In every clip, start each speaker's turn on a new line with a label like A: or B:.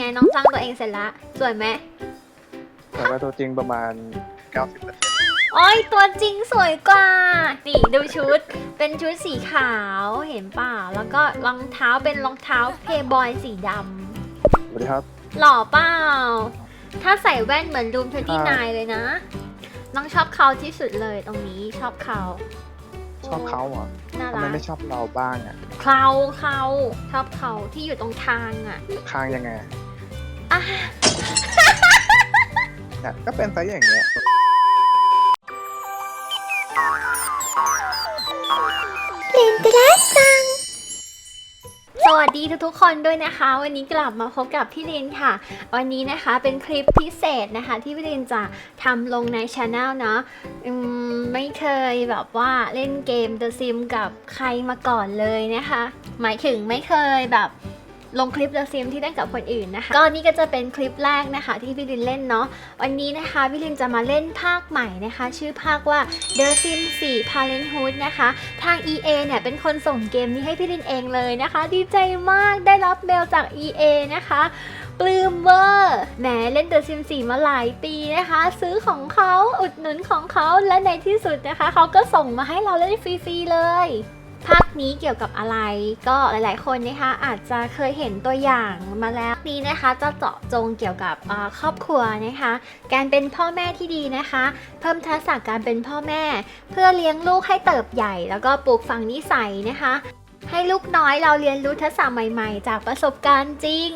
A: ไงน้องสร้างตัวเองเสร็จละสวยไหม
B: แต่ว่าตัวจริงประมาณ 90%
A: โอ้ยตัวจริงสวยกว่า นี่ดูชุด เป็นชุดสีขาวเห็นเปล่า แล้วก็รองเท้าเป็นรองเท้าเพย์บอยสีด
B: สวัสดีครับำ
A: หล่อเปล่า ถ้าใส่แว่นเหมือนรูมทที่นายเลยนะ น้องชอบเขาที่สุดเลยตรงนี้ชอบเขา
B: ชอบเขาเหรอ
A: น่า
B: ทำไม
A: รัก
B: ไม่ชอบเราบ้างอะ
A: เขาเขาชอบเขาที่อยู่ตรงทางอะ
B: ค้างยังไง
A: อะ
B: เนี่ยก็เป็นไซส์อย่างเงี้ย
A: สวัสดีทุกๆคนด้วยนะคะ วันนี้กลับมาพบกับพี่ลินค่ะ วันนี้นะคะเป็นคลิปพิเศษนะคะ ที่พี่ลินจะทำลงในช anel เนาะอืมไม่เคยแบบว่าเล่นเกม The Sim กับใครมาก่อนเลยนะคะ หมายถึงไม่เคยแบบ ลงคลิป The Sim ที่เล่นกับคนอื่นนะคะก็นี่ก็จะเป็นคลิปแรกนะคะ ที่พี่ลินเล่นเนาะวันนี้นะคะพี่ลินจะมาเล่นภาคใหม่นะคะ ชื่อภาคว่า The Sim 4 Parenthood นะคะ ทาง EA เนี่ยเป็นคนส่งเกมนี้ให้พี่ลินเองเลยนะคะ ดีใจมากได้รับเมลจาก EA นะคะปลื้มเวอร์แหมเล่น The Sim 4มาหลายปีนะคะ ซื้อของเขาอุดหนุนของเขาและในที่สุดนะคะ เขาก็ส่งมาให้เราเล่นฟรีๆเลย นี้เกี่ยวกับอะไร ก็หลาย ๆ คนนะคะอาจจะเคยเห็นตัวอย่างมาแล้วนี้นะคะจะเจาะจงเกี่ยวกับครอบครัวนะคะ การเป็นพ่อแม่ที่ดีนะคะ เพิ่มทักษะการเป็นพ่อแม่ เพื่อเลี้ยงลูกให้เติบใหญ่ แล้วก็ปลูกฝังนิสัยนะคะ ให้ลูกน้อยเราเรียนรู้ทักษะใหม่ ๆ จากประสบการณ์จริง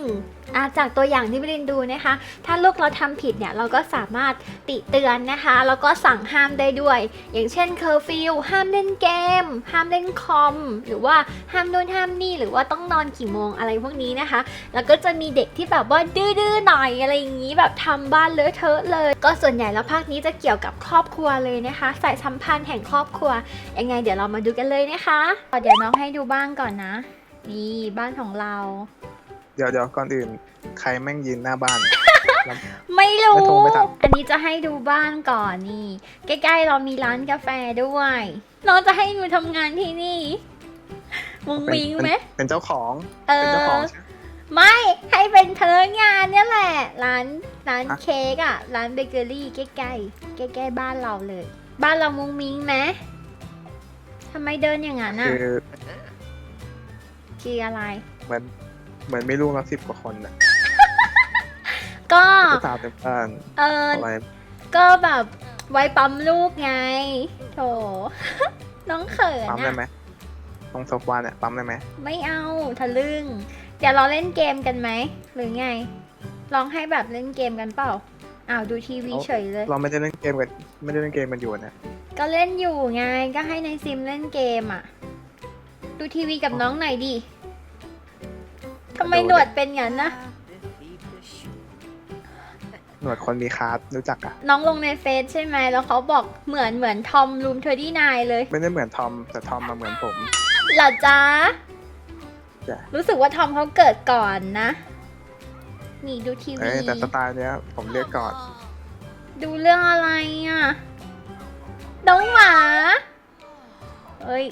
A: อะจากตัวอย่างที่พี่ลินดูนะคะ ถ้าลูกเราทำผิดเนี่ยเราก็สามารถติเตือนนะคะ แล้วก็สั่งห้ามได้ด้วย อย่างเช่นเคอร์ฟิวห้ามเล่นเกม ห้ามเล่นคอม หรือว่าห้ามนู่นห้ามนี่ หรือว่าต้องนอนกี่โมงอะไรพวกนี้นะคะ แล้วก็จะมีเด็กที่แบบว่าดื้อๆหน่อยอะไรอย่างนี้แบบทำบ้านเลอะเทอะเลย ก็ส่วนใหญ่แล้วภาคนี้จะเกี่ยวกับครอบครัวเลยนะคะ สายสัมพันธ์แห่งครอบครัว ยังไงเดี๋ยวเรามาดูกันเลยนะคะเดี๋ยวน้องให้ดูบ้านก่อนนะ นี่บ้านของเรา
B: เดี๋ยวเดี๋ยวก่อนอื่น ใครแม่งยืนหน้าบ้าน
A: ไม่รู้
B: ไม่ตรงไม่ทัน
A: อันนี้จะให้ดูบ้านก่อนนี่ ใกล้ๆเรามีร้านกาแฟด้วยน้องจะให้หนูทำงานที่นี่มุง
B: เป็น
A: มิงไหม
B: เป็นเป็นเจ้าของ
A: เอ
B: เป็นเจ้าของ
A: อ
B: ใช่ไหม
A: ไม่ให้เป็นเธองานเนี่ยแหละ ร้านร้าน
B: ฮะ
A: เค้กอะร้านเบเกอรี่ใกล้ๆใกล้ๆบ้านเราเลย บ้านเรามุงมิงไหมทำไมเดินอย่างนั้นอะ
B: คือ
A: คืออะไร
B: เหมือน เหมือนไม่รู้ละสิบกว่าคนน่ะ
A: ก็
B: ก็ตามเต็มบ้าน
A: เออ
B: อะไร
A: ก็แบบไว้ปั๊มลูกไงโถน้องเขิน
B: ปั๊มได้
A: อะ
B: ไหมตรงโซฟาเนี่ยปั๊มได้ไหม
A: ไม่เอาทะลึ่งเดี๋ยวเราเล่นเกมกันไหมหรือไงลองให้แบบเล่นเกมกันเปล่าอ้าวดูทีวีเฉยเลย
B: เราไม่ได้เล่นเกมกันไม่ได้เล่นเกมกันอยู่นะ
A: ก็เล่นอยู่ไงก็ให้ในซิมเล่นเกมอะ ดูทีวีกับน้องหน่อยดิ ทำไมหนวดเป็นอย่างนั้นนะ
B: หนวดคนมีคาร์ดรู้จักอะ
A: น้องลงในเฟซใช่ไหม แล้วเขาบอกเหมือนเหมือนทอมรูมเทอร์ดี้นายเลย
B: ไม่ได้เหมือนทอมแต่ทอมมาเหมือนผม
A: เหรอจ๊ะ
B: จ้ะ
A: รู้สึกว่าทอมเขาเกิดก่อนนะ นี่ดูที
B: เอ้
A: วี
B: ยแต่สไตล์เนี้ยผมเรียกก่อน
A: ดูเรื่องอะไรอะน้องหมา เอ้ย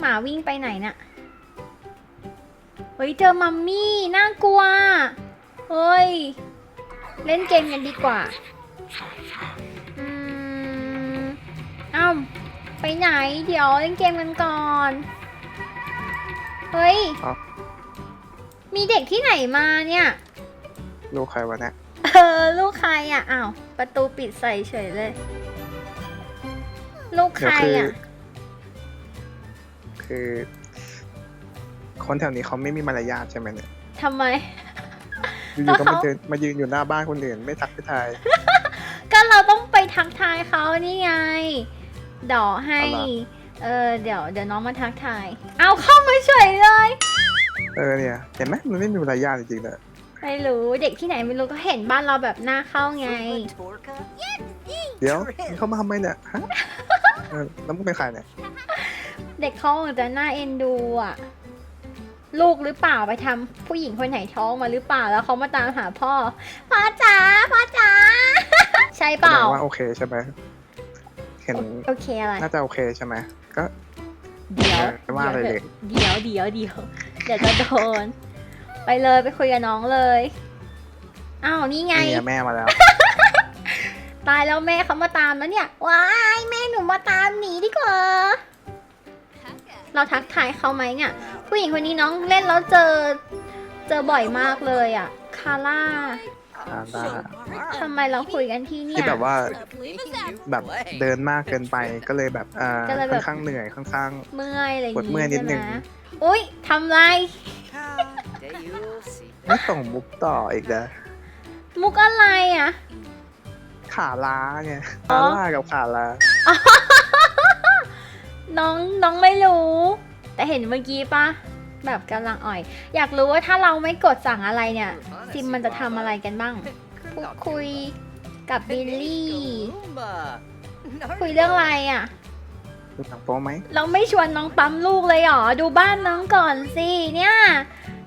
A: หมาวิ่งไปไหนน่ะ เฮ้ยเจอมัมมี่ น่ากลัว เฮ้ย เล่นเกมกันดีกว่า อืมเอ้าไปไหน เดี๋ยวเล่นเกมกันก่อน เฮ้ย
B: เอ้า
A: มีเด็กที่ไหนมาเนี่ย
B: ลูกใครวะเนี่ย
A: เออ ลูกใครอะอ้าวประตูปิดใส่เฉยเลย ลูกใคร
B: เดี๋ยวคือ
A: อะ
B: คือ คนแถวนี้เขาไม่มีมารยาทใช่ไหมเนี่ย
A: ทำไม
B: อยู่ๆก็
A: ก็
B: มา
A: เขา
B: เดินมายืนอยู่หน้าบ้านคนอื่นไม่ทักไม่ทาย
A: ก็เราต้องไปทักทายเขานี่ไงเดี๋ยวให้
B: อะไร
A: เออเดี๋ยวเดี๋ยวน้องมาทักทาย เอาเข้ามาเฉยเลย
B: เออเนี่ยเห็นไหมมันไม่มีมารยาทจริงๆเลย
A: ไม่รู้เด็กที่ไหนไม่รู้ก็เห็นบ้านเราแบบหน้าเข้าไง
B: เดี๋ยวมึงเข้ามาทำไมเนี่ยฮะเออแล้วมึงเป็นใครเนี่ย
A: เด็กเขาคงจะน่าเอ็นดูอะ ลูกหรือเปล่าไปทำผู้หญิงคนไหนท้องมาหรือเปล่าแล้วเขามาตามหาพ่อ พ่อจ๋าพ่อจ๋าใช่เป
B: แสด
A: ล่า
B: งว่าโอเคใช่ไหมเห็น
A: โอเคอะไร
B: น่าจะโอเคใช่ไหมก็
A: เดี๋ยว
B: ไม่ว่าอะไรเลย
A: เดี๋ยวเดี๋ยวเดี๋ยวเดี๋ยวจะโดน ไปเลยไปคุยกับน้องเลยอ้าวนี่ไง
B: นี่ไงแม่มาแล้ว
A: ตายแล้วแม่เขามาตามแล้วเนี่ยว้ายแม่หนูมาตามหนีดีกว่าเราทักทายเขาไหมเนี่ยผู้หญิงคนนี้น้องเล่นแล้วเจอ เจอบ่อยมากเลยอะ คาร่า
B: อ่าได้
A: ทำไมเราคุยกันที่เนี่
B: ที่
A: ย
B: แบบว่าแบบเดินมากเกินไปก็เลยแบบอ่า
A: ก็เลยแบบ
B: ค่อนข้างเหนื่อยค่อนข้าง
A: เมื่อยอะไรอย่าง
B: ปวดเมื่อยนิดนึง
A: ใช่ไหมอุ้ยทำไร
B: ไม่ส่งมุกต่ออีกนะ
A: มุกอะไรอะ
B: ขาล้าไง
A: อ๋อ
B: ขาล่ากับขาล้า
A: ห็นเมื่อกี้ปะแบบกำลังอ่อย อยากรู้ว่าถ้าเราไม่กดสั่งอะไรเนี่ย ซิมมันจะทำอะไรกันบ้าง พูดคุยกับบิลลี่ คุยเรื่องอะไรอะ
B: ดูหนังโป๊ไหม
A: เราไม่ชวนน้องปั๊มลูกเลยเหรอ ดูบ้านน้องก่อนสิ เนี่ย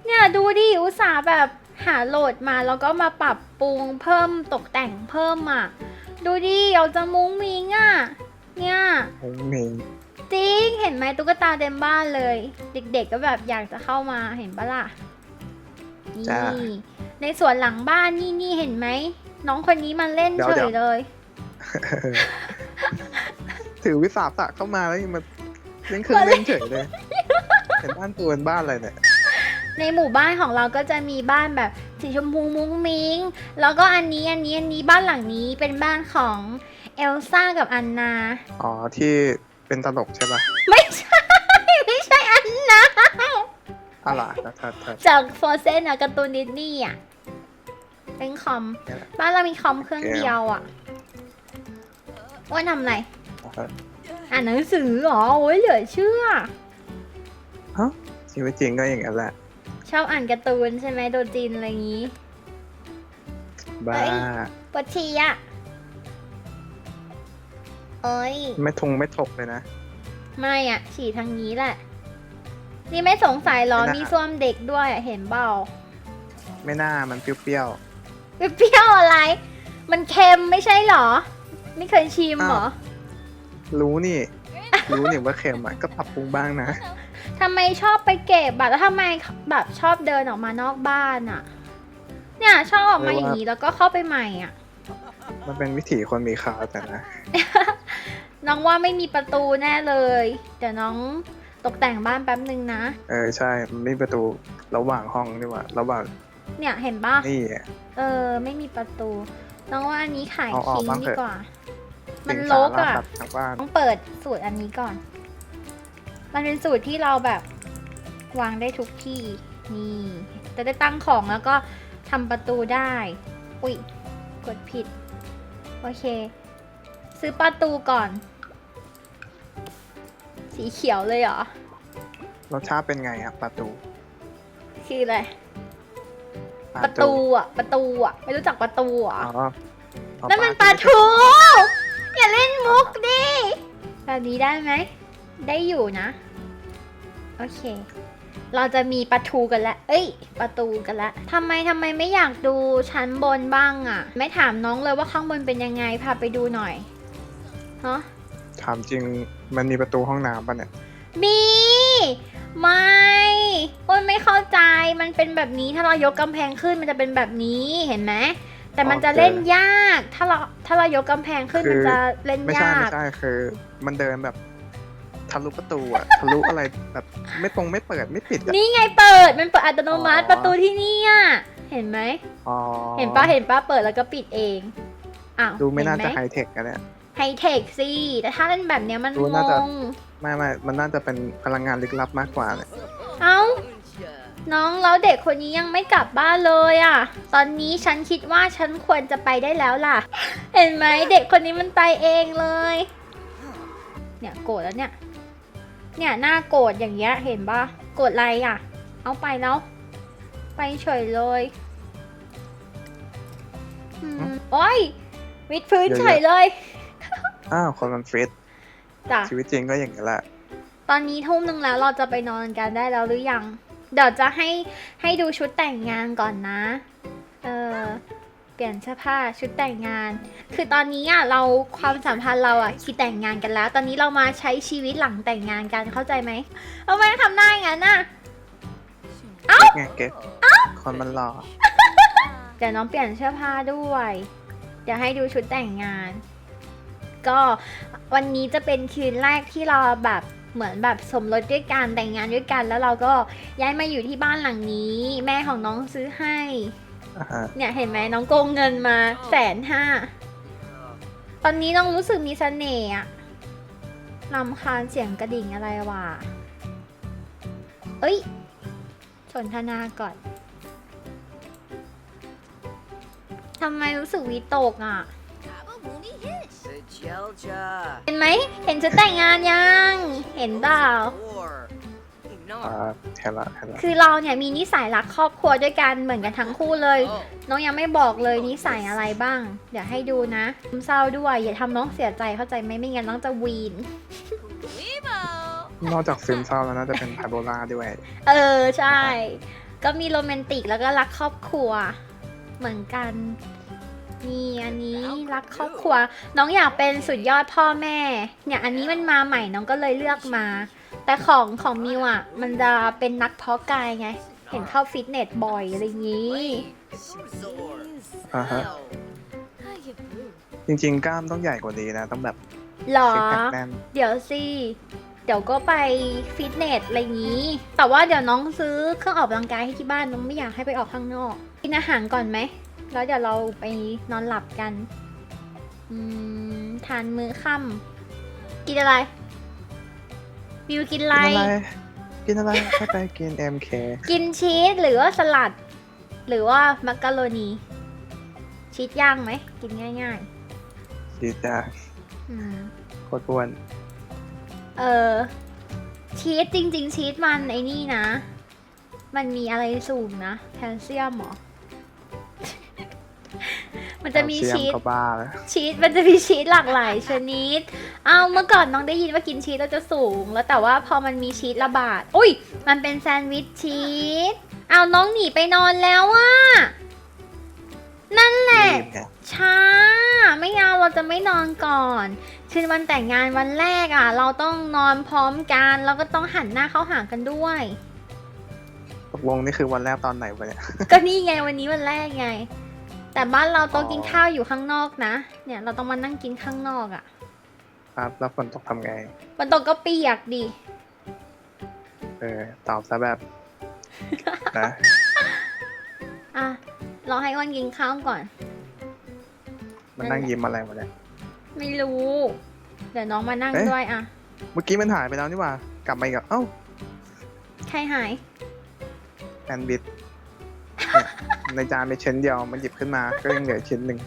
A: เนี่ยดูดิอุตส่าห์แบบหาโหลดมาแล้วก็มาปรับปรุงเพิ่มตกแต่งเพิ่มอะ ดูดิเอาจะมุ้งมิงอะ เนี่ย
B: โอ้เมง
A: จริง เห็นไหมตุ๊กตาเต็มบ้านเลย เด็กๆก็แบบอยากจะเข้ามาเห็นปะล่ะนี่ ในสวนหลังบ้านนี่นี่เห็นไหม น้องคนนี้มันเล่นเฉยเลย
B: ถือวิสาสะเข้ามาแล้วยังมาเล่นเครื่องเล่นเฉยเลยเป็นบ้านตัวเป็นบ้านอะไรเนี่ย
A: ในหมู่บ้านของเราก็จะมีบ้านแบบสีชมพูมุ้งมิ้ง แล้วก็อันนี้อันนี้อันนี้บ้านหลังนี้เป็นบ้านของเอลซ่ากับอันนา
B: อ๋อที่ เป็นตลกใช่ปะ
A: ไม่ใช่ ไม่ใช่อันนา
B: อะไรทัดทัดทัด
A: จากโฟเซนอะการ์ตูนดิสนีย์อะเป็นคอม
B: เนี่ยแหละ
A: บ้านเรามีคอมเครื่อง
B: แก้ว
A: เดียวอะว่าทำอะไรอ่านหนังสือเหรอ โอ้ยเหลือเชื่อ
B: ชีวิตจริงก็อย่างนั้นแหละ
A: ชอบอ่านการ์ตูนใช่ไหมโดจินอะไรอย่างงี้
B: บ้า
A: เอ้ยปวดฉี่อะ เอ้ย
B: ไม่ทงไม่ถกเลยนะ
A: ไม่อะฉี่ทางนี้แหละ นี่ไม่สงสัยเหรอ
B: ไม่น่ามี
A: มีส้วมเด็กด้วยอะเห็นเปล่า
B: ไม่น่ามันเปรี้ยว
A: เปรี้ยวอะไร มันเค็มไม่ใช่เหรอ ไม่เคยชิมเหรอ
B: อ้าวๆรู้นี่ รู้นี่ว่าเค็มอะก็ปรับปรุงบ้างนะ
A: ทำไมชอบไปเก็บอะแล้วทำไมแบบชอบเดินออกมานอกบ้านอะเนี่ยชอบออกมาอย่างนี้แล้วก็เข้าไปใหม่อะ
B: มันเป็นวิถีคนมีคาแต่นะ
A: น้องว่าไม่มีประตูแน่เลย เดี๋ยวน้องตกแต่งบ้านแป๊บนึงนะ
B: เออใช่มันไม่มีประตูระหว่างห้องนี่หว่าระหว่าง
A: เนี่ยเห็นปะ
B: นี่อะ
A: เออ ไม่มีประตู น้องว่าอันนี้ขาย
B: เอาออก
A: ทิ้ง
B: บ้าง
A: ดี
B: เถอะ
A: กว่า มัน
B: สิ่ง
A: ล
B: สากระ
A: อะ
B: สัตว์ทางบ้าน
A: ต้องเปิดสูตรอันนี้ก่อน มันเป็นสูตรที่เราแบบวางได้ทุกที่ นี่ จะได้ตั้งของแล้วก็ทำประตูได้ อุ๊ย กดผิด โอเค ซื้อประตูก่อน สีเขียวเลยเหรอ
B: รสชาติเป็นไงอะประตู
A: คืออะไร ประตูอะ ประตูอะ ไม่รู้จักประตูเหรอะ
B: อ๋ออ๋อ
A: นั่นมันป
B: ลา
A: ลาทูอย่าเล่นมุกดิ แบบนี้ได้ไหม ได้อยู่นะ โอเค เราจะมีประตูกันแล้วเอ้ย ประตูกันแล้วทำไมทำไมไม่อยากดูชั้นบนบ้างอะ่ะ ไม่ถามน้องเลยว่าข้างบนเป็นยังไง พาไปดูหน่อย ฮะ
B: ถามจริงมันมีประตูห้องน้ำป่ะเนี่ย
A: มี ไม่โอ้ยไม่เข้าใจ มันเป็นแบบนี้ ถ้าเรายกกำแพงขึ้นมันจะเป็นแบบนี้ เห็นไหม แต่มันจะเล่นยาก ถ้าเราถ้าเรายกกำแพงขึ้น
B: คือ
A: มันจะเล่น
B: ไม่ใช่
A: ยา
B: ไม่
A: ก
B: ใช่คือ มันเดินแบบทะลุประตูอะทะลุอะไรแบบไม่ตรงไม่เปิดไม่ปิดอะ
A: นี่ไงเปิด มันเปิดอัตโนมัติ
B: อ๋อ
A: ประตูที่นี่อะ เห็นไหม
B: อ๋อ
A: เห็นปะเห็นปะเปิดแล้วก็ปิดเอง อ้าว
B: ดูไม่น่า
A: เห็
B: จะ
A: ห
B: ไฮเทคกันเนี่ย
A: ไฮเทคสิแต่ถ้าเล่นแบบเนี้ยมัน
B: ดู
A: ง
B: น่าจะ
A: ง
B: ไม่ไม่มันน่าจะเป็นพลังงานลึกลับมากกว่าเนี่ย
A: เอ้า น้องแล้วเด็กคนนี้ยังไม่กลับบ้านเลยอะ ตอนนี้ฉันคิดว่าฉันควรจะไปได้แล้วล่ะ เห็นไหมเด็กคนนี้มันไปเองเลย เนี่ยโกรธแล้วเนี่ย เนี่ยหน้าโกรธอย่างเงี้ยเห็นปะโกรธอะไรอะ เอาไปแล้ว ไปเฉยเลยอืมโอ้ยวิดพื้นเฉยเลย
B: อ้าวคนมันฟิต
A: จ้ะ
B: ชีวิตจริงก็อย่างนี้แหละ
A: ตอนนี้ทุ่มหนึ่งแล้วเราจะไปนอนกันได้แล้วหรือยัง เดี๋ยวจะให้ให้ดูชุดแต่งงานก่อนนะ เออเปลี่ยนเสื้อผ้าชุดแต่งงาน คือตอนนี้อะเราความสัมพันธ์เราอะคิดแต่งงานกันแล้ว ตอนนี้เรามาใช้ชีวิตหลังแต่งงานกันเข้าใจไหมเอาไมทำหน้าอย่างนั้นน่ะ
B: ไงเก็ตคนมันหล่อ
A: เดี๋ยวน้องเปลี่ยนเสื้อผ้าด้วย เดี๋ยวให้ดูชุดแต่งงาน ก็วันนี้จะเป็นคืนแรกที่เราแบบเหมือนแบบสมรสด้วยกันแต่งงานด้วยกัน แล้วเราก็ย้ายมาอยู่ที่บ้านหลังนี้ แม่ของน้องซื้อให้
B: อ่าฮะ
A: เนี่ยเห็นไหมน้องโกงเงินมาแสนห้าตอนนี้น้องรู้สึกมีเสน่ห์อะลำคาญเสียงกระดิ่งอะไรวะเอ้ยสนทนาก่อนทำไมรู้สึกวิตกอะ
C: Sejelja.
A: เห็นไหม เห็นจะแต่งงานยัง เห็นเปล่า
C: Or.
B: อ่าเห็นละเห็นละ
A: คือเราเนี่ยมีนิสัยรักครอบครัวด้วยกันเหมือนกันทั้งคู่เลย
C: Oh.
A: น้องยังไม่บอกเลยนิสัยอะไรบ้าง เดี๋ยวให้ดูนะซึมเศร้าด้วย อย่าทำน้องเสียใจเข้าใจไหมไม่งั้นน้องจะวีน
B: นอกจากซึมเศร้าแล้วน่าจะเป็นไบโพล่าด้วย
A: เออใช่ ก็มีโรแมนติกแล้วก็รักครอบครัว เหมือนกัน นี่อันนี้รักครอบครัว น้องอยากเป็นสุดยอดพ่อแม่ เนี่ยอันนี้มันมาใหม่น้องก็เลยเลือกมา แต่ของของมิวอะ มันจะเป็นนักเพาะกายไง เห็นเข้าฟิตเนสบ่อยอะไรอย่างนี้
C: Shuzor.
B: อ่าฮะ จริง ๆ กล้ามต้องใหญ่กว่านี้นะ ต้องแบบ
A: หรอ
B: ซิกแพคแน่น
A: เดี๋ยวสิ เดี๋ยวก็ไปฟิตเนสอะไรอย่างนี้ แต่ว่าเดี๋ยวน้องซื้อเครื่องออกกำลังกายให้ที่บ้านน้องไม่อยากให้ไปออกข้างนอก กินอาหารก่อนไหม แล้วเดี๋ยวเราไปนอนหลับกัน อืม ทานมื้อค่ำกินอะไร บิวกินอะไร
B: กินอะไร กินอะไรให้ไปกิน MK
A: กินชีสหรือว่าสลัด หรือว่ามักกะโรนี ชีสย่างไหม กินง่าย
B: ดีจ้า
A: ๆ อืม
B: โคตรอ้วน
A: เออชีสจริง ๆ ชีสมันไอ้นี่นะ มันมีอะไรสูงนะ แคลเซียมเหรอ มันจะมี
B: แคลเซีย
A: ชีส
B: ก็บ้าแล้ว
A: ชีสมันจะมีชีสหลากหลายชนิด เอาเมื่อก่อนน้องได้ยินว่ากินชีสแล้วจะสูง แล้วแต่ว่าพอมันมีชีสระบาดอุ้ย มันเป็นแซนด์วิชชีสเอาน้องหนีไปนอนแล้วอะนั่นแหละ
B: รีบไง
A: ช้า ไม่เอาเราจะไม่นอนก่อนคืนวันแต่งงานวันแรกอะ เราต้องนอนพร้อมกันแล้วก็ต้องหันหน้าเข้าหากันด้วย
B: ตกลงนี่คือวันแรกตอนไหนวะเนี่ย
A: ก็นี่ไงวันนี้วันแรกไง แต่บ้านเราโต๊ะ
B: อ๋อ
A: กินข้าวอยู่ข้างนอกนะ เนี่ยเราต้องมานั่งกินข้างนอกอะ
B: ครับแล้วฝนตกทำไง
A: บนโต๊ะก็เปียกดิ
B: เออ ตอบซะแบบ นะ
A: อะรอให้อ้วันกินข้าวก่อน
B: มันนั่งยิ้มอะไรวะเนี่ย
A: ไม่รู้ เดี๋ยวน้องมานั่ง
B: เอ๊ะ
A: ด้วยอะ
B: เมื่อกี้มันหายไปแล้วนี่หว่า กลับมาอีกแล้วเอ้า
A: ใครหาย
B: แซนด์วิชเนี่ย ในจานมีชิ้นเดียวมันหยิบขึ้นมา ก็ยังเหลือชิ้นหนึ่ง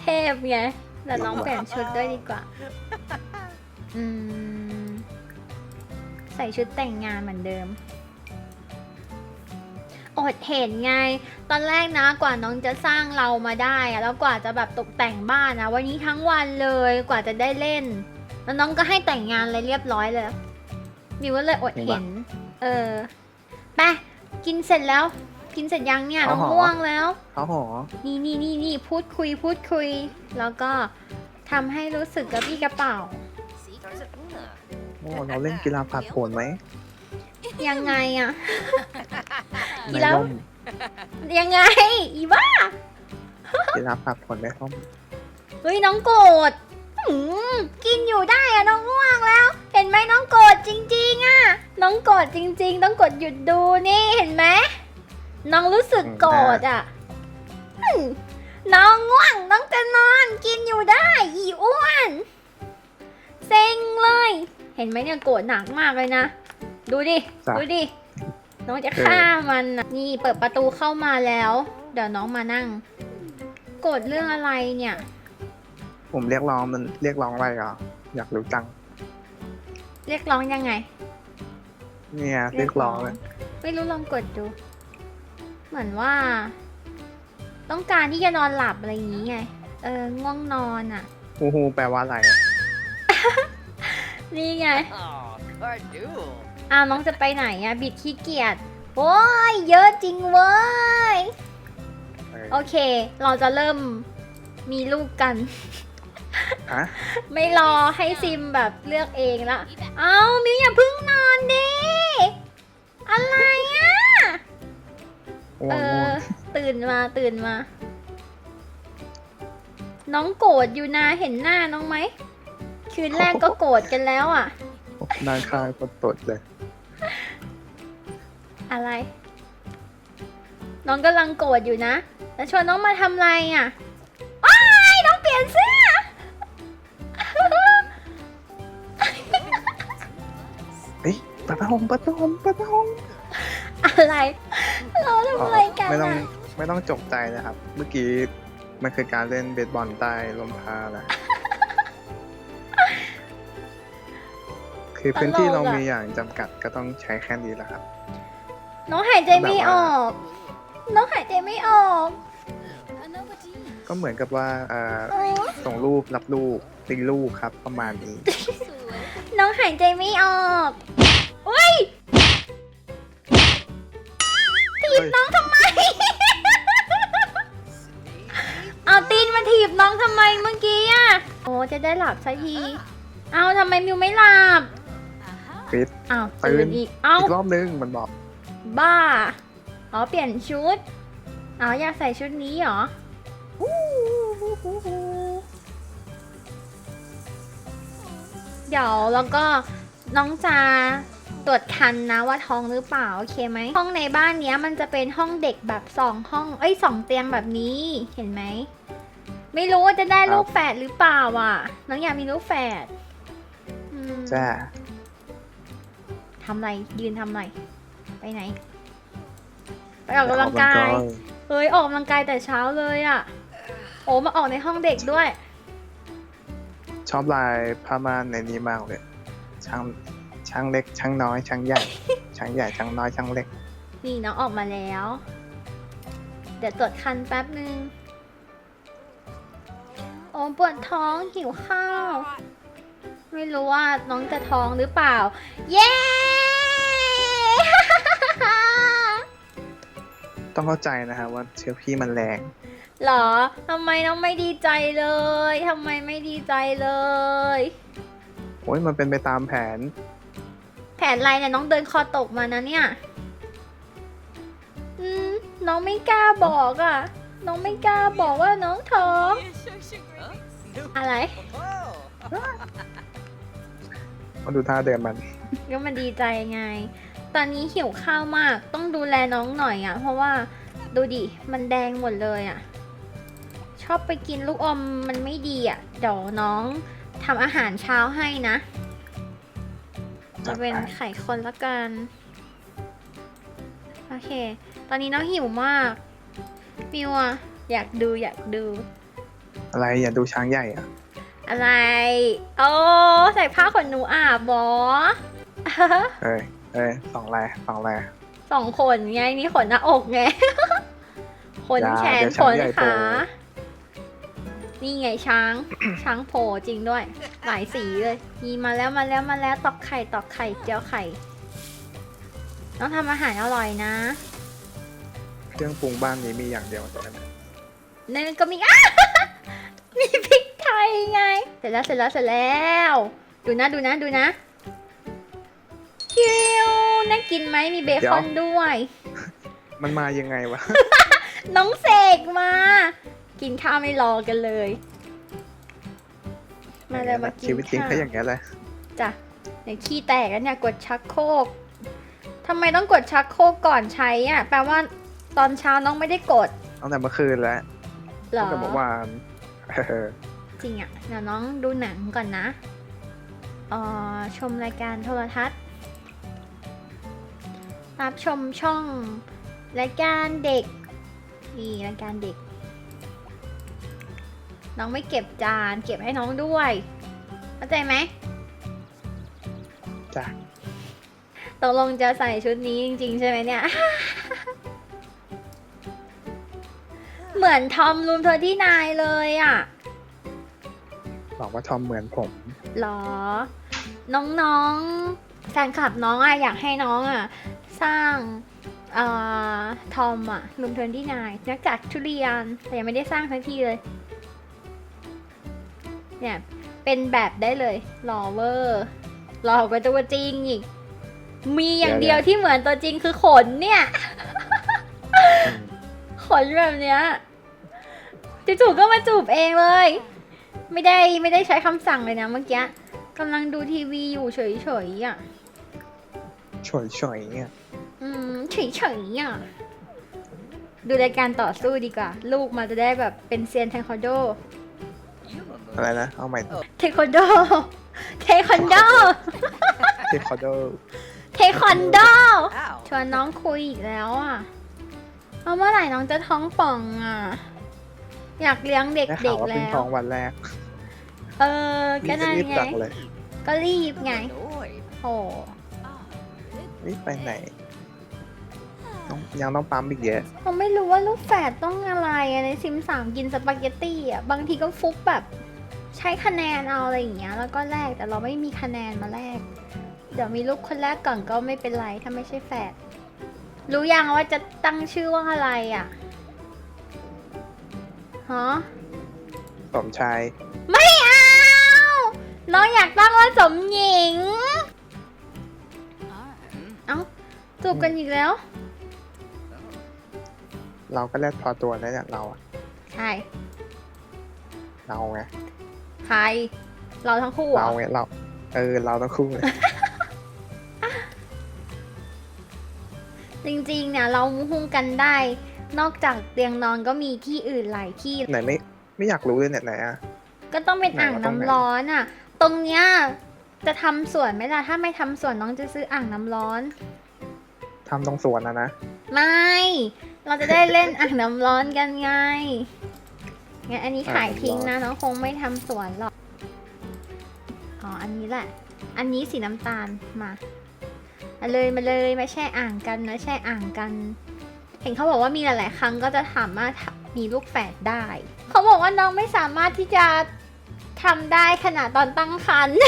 A: เทพไงเดี๋ยวน้องเปลี่ยนชุดด้วยดีกว่า อืม ใส่ชุดแต่งงานเหมือนเดิม อดเห็นไง ตอนแรกนะกว่าน้องจะสร้างเรามาได้อะแล้วกว่าจะแบบตกแต่งบ้านนะวันนี้ทั้งวันเลยกว่าจะได้เล่น แล้วน้องก็ให้แต่งงานเลยเรียบร้อยเลยมิวก็เลยอดเห็น เออไปกินเสร็จแล้ว กินเสร็จยังเนี่ยน้องง่วงแล้ว
B: เขาหอ
A: นี่นี่นี่นี่พูดคุยพูดคุย แล้วก็ทำให้รู้สึกกระปี้กระเป๋า
B: โอ้เราเล่นกีฬาผัดโผนไหม
A: ยังไงอะ กี
B: ใน
A: ฬา
B: ร่ม
A: ยังไง อีบ้า
B: กีฬาผัดโผนในร่ม
A: เฮ้ยน้องโกรธหืมกินอยู่ได้อะน้องง่วงแล้ว เห็นไหมน้องโกรธจริงๆอะน้องโกรธจริง ๆ ต้องกดหยุดดูนี่เห็นไหม น้องรู้สึกโกรธอะหืมน้องง่วงน้องจะนอนกินอยู่ได้อีอ้วนเซ็งเลย เห็นไหมเนี่ยโกรธหนักมากเลยนะ ดูดิ
B: จ้ะ
A: ดูดิ น้องจะฆ่ามันน่ะนี่เปิดประตูเข้ามาแล้ว เดี๋ยวน้องมานั่ง โกรธเรื่องอะไรเนี่ย
B: ผมเรียกร้องมันเรียกร้องอะไรเหรออยากรู้จัง
A: เรียกร้องยังไง
B: เนี่ยเรียกร้องเลย
A: ไม่รู้ลองกดดู เหมือนว่า ต้องการที่จะนอนหลับอะไรอย่างนี้ไง เออง่วงนอนอะ
B: ฮูฮูแปลว่าอะไรอะ
A: นี่ไง
C: Oh, Cardool.
A: อ้าวน้องจะไปไหนอะ บิดขี้เกียจโอ้ยเยอะจริงเว้ย
B: เออ
A: โอเค เราจะเริ่มมีลูกกัน
B: ฮะ
A: ไม่รอให้ซิมแบบเลือกเองละ เอามิวอย่าเพึ่งนอนดิ อะไรอะ
B: ง่ว
A: เอง
B: ง่ว
A: องตื่นมาตื่นมา น้องโกรธอยู่นะเห็นหน้าน้องไหม คืนแรกก็โกรธกันแล้วอะ
B: นางข้างก็ตดเลย
A: อะไร น้องกำลังโกรธอยู่นะ แล้วชวนน้องมาทำอะไรอะว้ายน้องเปลี่ยนเสื้อ
B: เฮ้ยปะตะหงปะตะหงปะตะหง
A: อะไร เราทำอะไรกัน
B: ไม่ต้อง
A: อะ
B: ไม่ต้องจกใจนะครับ เมื่อกี้มันคือการเล่นเบสบอลใต้ลมพานะคือพื้นที่เรามีอย่างจำกัดก็ต้องใช้แค่นี้แหละครับ
A: น้องหายใจไม่ออก น้องหายใจไม่ออก
B: ก็เหมือนกับว่าเอ่อส่งรูปรับรูปตีลูกครับ ประมาณนี้
A: น้องหายใจไม่ออก บ
B: เฮ้ย
A: น้องทำไม เอาตีนมาถีบน้องทำไมเมื่อกี้อะ โอ้จะได้หลับสักที เอาทำไมมิวไม่หลับ
B: ปิด
A: อ้าว
B: ตื่
A: ตื่
B: น
A: น อีก เอ้า
B: อีกรอบนึงมันบอก
A: บ้า อ๋อเปลี่ยนชุดอ๋ออยากใส่ชุดนี้เหรอ เดี๋ยวแล้วก็น้องจะ ตรวจคันนะว่าท้องหรือเปล่า โอเคไหม ห้องในบ้านเนี้ยมันจะเป็นห้องเด็กแบบสองห้อง เอ้ยสองเตียงแบบนี้ เห็นไหม ไม่รู้ว่าจะได้ลูกแฝดหรือเปล่าอะ น้องอยากมีลูกแฝดอืม
B: จ้า
A: ทำไรยืนทำไร ไปไหน ไปออกกำลังกาย เฮ้ยออกกำลังกายแต่เช้าเลยอะ่ะ โอ้มาออกในห้องเด็กด้วย
B: ชอบลายผ้าม่านในนี้มากเลยช่าง ช่างเล็กช่างน้อยช่างใหญ่ช่างใหญ่ช่างน้อยช่างเล็ก
A: นี่น้องออกมาแล้ว เดี๋ยวตรวจคันแป๊บนึง โอ้ปวดท้องหิวข้าว ไม่รู้ว่าน้องจะท้องหรือเปล่า เย้
B: ต้องเข้าใจนะฮะว่าเชื้อพี่มันแรง
A: หรอ ทำไมน้องไม่ดีใจเลย ทำไมไม่ดีใจเลย
B: โอ้ยมันเป็นไปตามแผน
A: แผนอะไรเนี่ยน้องเดินคอตกมานะเนี่ยอืมน้องไม่กล้าบอกอะ่ะ น้องไม่กล้าบอกว่าน้องท้อง อะไร
C: Oh.
B: มาดูท่าเดินมัน
A: ก็มันดีใจไง ตอนนี้หิวข้าวมาก ต้องดูแลน้องหน่อยอะ่ะ เพราะว่าดูดิ มันแดงหมดเลยอะ่ะ ชอบไปกินลูกอมมันไม่ดีอะ่ะ เดี๋ยวน้องทำอาหารเช้าให้นะ จะเป็นไข่คนละกัน โอเค ตอนนี้น้องหิวมากมิวอะอยากดูอยากดู
B: อะไรอย่าดูช้างใหญ่อะ
A: อะไร โอ้ใส่ผ้าขนหนูอาบบอ
B: เอ้ยเอ้ยสองแลสองแล
A: สองขนไงนี่ขนหน้าอกไงขน
B: อย่า
A: แขน
B: เดี๋ยว
A: ข
B: ช้าง
A: น
B: ใหญ่โต
A: ขา นี่ไงช้าง ช้างโผล่จริงด้วย หลายสีเลยมีมาแล้วมาแล้วมาแล้วตอกไข่ตอกไข่เจียวไข่ ต้องทำอาหารอร่อยนะ
B: เครื่องปรุงบ้านนี้มีอย่างเดียวใช่ไหม
A: นั่นก็มีอ้ามีพริกไทยไง เสร็จแล้วเสร็จแล้วเสร็จแล้ว ดูนะดูนะดูนะคิวน่ากินไหมมีเบคอนด้วย
B: มันมายังไงวะ
A: น้องเสกมา กินข้าวไม่รอกันเลย มาเลยมากิน
B: ชีวิตจริง
A: ข้าว
B: ก็อย่างนี้ยแหละ
A: จ้ะเดี๋ยวขี้แตกแล้วเนี่ยกดชักโครกทำไมต้องกดชักโครกก่อนใช้อะ แปลว่าตอนเช้าน้องไม่ได้กด
B: ตั้งแต่เมื่อคืนแล้ว
A: เหร
B: ตั้
A: อ
B: งแต่เมื่อวานเออ
A: จริงอะเดี๋ยวน้องดูหนังก่อนนะเอ่อชมรายการโทรทัศน์ รับชมช่องรายการเด็กนี่รายการเด็ก น้องไม่เก็บจาน เก็บให้น้องด้วย เข้าใจไหม
B: จ้ะ
A: ตกลงจะใส่ชุดนี้จริง ๆ ใช่ไหมเนี่ย เหมือนทอมรูมเทอร์ที่นายเลยอะ
B: บอกว่าทอมเหมือนผม
A: หรอ น้องๆ แฟนคลับน้องอะอยากให้น้องอะสร้างเอ่อทอมอะรูมเทอร์ที่นายนักจัดทุเรียนแต่ยังไม่ได้สร้างสักทีเลย เนี่ย เป็นแบบได้เลยหล่อเวอร์หล่อกว่าตัวจริงอีก มีอย่าง
B: เดี๋
A: เดีย
B: ยวว
A: ที่เหมือนตัวจริงคือขนเนี่ย ขนแบบเนี้ยจู่ๆก็มาจูบเองเลย ไม่ได้ไม่ได้ใช้คำสั่งเลยนะเมื่อกี้กำลังดูทีวีอยู่เฉยๆอะ
B: ฉอยฉอยๆเนี่ย
A: อืมเฉยๆอะดูรายการต่อสู้ดีกว่า ลูกมาจะได้แบบเป็นเซียนเทควันโด
B: อะไรนะ เอาใหม่
A: เทควันโด เทควันโด
B: เทคคอโด
A: เทควันโด
C: Ow.
A: ชวนน้องคุยอีกแล้วอะเอาเมื่อไหร่น้องจะท้องป่องอะ อยากเลี้ยงเได้ด็
B: ข่าว
A: ก
B: ว่า
A: ๆ
B: เพิ่ง
A: แล้
B: ท้
A: ว
B: องวันแรก
A: เออ ก็นั่น
B: รีบ
A: ไง
B: จังเลย
A: ก็รีบไง
C: Annoyed.
A: โอ้
B: รีบไปไหนต้องยังต้องปั๊มอีกเยอะ
A: เราไม่รู้ว่าลูกแฝดต้องอะไรอะในซิมสามกินสปาเกตตี้อะ บางทีก็ฟุกแบบ ใช้คะแนนเอาอะไรอย่างเงี้ยแล้วก็แลกแต่เราไม่มีคะแนนมาแลกเดี๋ยวมีลูกคนแรกก่อนก็ไม่เป็นไรถ้าไม่ใช่แฝดรู้ยังว่าจะตั้งชื่อว่าอะไรอะฮะ
B: สมชาย
A: ไม่เอาน้องอยากตั้งว่าสมหญิง เอ้าจูบกันอีกแล้ว
B: เราก็แลดพอตัวแล้วเนี่ยเราอะ
A: ใช่
B: เราไง
A: ใคร เราทั้งคู่เหร
B: เรา
A: อ
B: ไงเรา เออ เราทั้งคู่เลย
A: จริงๆเนี่ยเราหุ้งกันได้ นอกจากเตียงนอนก็มีที่อื่นหลายที่
B: ไหนไม่ไม่อยากรู้เลยเนี่ยไหนอะ
A: ก็ต้องเป็น
B: ไหน
A: อ่าง
B: วะตรงไหน
A: น้ำร้อนอะ ตรงเนี้ยจะทำสวนไหมล่ะ ถ้าไม่ทำสวนน้องจะซื้ออ่างน้ำร้อน
B: ทำตรงสวนนะนะ
A: ไม่ เราจะได้เล่น อ่างน้ำร้อนกันไง งั้นอันนี้ขายทิ้งนะน้องคงไม่ทำสวนหรอก อ๋อ อันนี้แหละ อันนี้สีน้ำตาลมามาเลยมาเลยมาแช่อ่างกันนะแช่อ่างกัน เห็นเขาบอกว่ามีหลาย ๆ ครั้งก็จะสามารถมีลูกแฝดได้ เขาบอกว่าน้องไม่สามารถที่จะทำได้ขนาดตอนตั้งครรภ์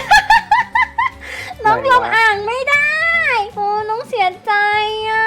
A: น้อง
B: ไหน
A: ล
B: วะ
A: งอ่างไม่ได้ โอ้น้องเสียใจอะ